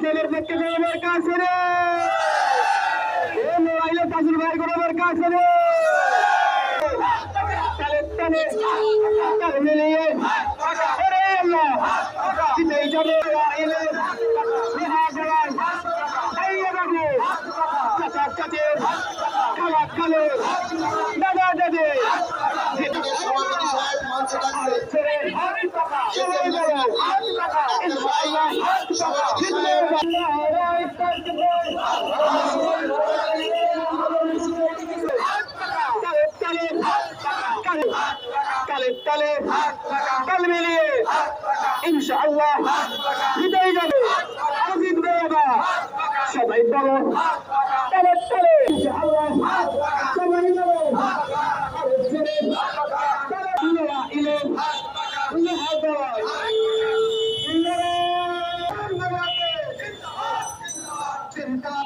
ইসলামের পক্ষে গৌরবের কাছে রে এ লড়াইলে তাজুল ভাই গৌরবের কাছে রে তালে তালে তালে মিলিয়ে ওরে আল্লাহ। জিতেই যাবে। এলে বিহা জড়াই আইয়ে বাবু। চাচা চাচে খালা। দাদা দাদে। সভাপতি সাহেব মঞ্চে ডাকছে। তালে তাল মিলিয়ে ইনশাআল্লাহ জিতেই যাবে আর জিতবে এবার সবাই বলো তালে তালে ইনশাআল্লাহ সবাই বলো তালে তালে ইলে ইলে ইলে হাত and God.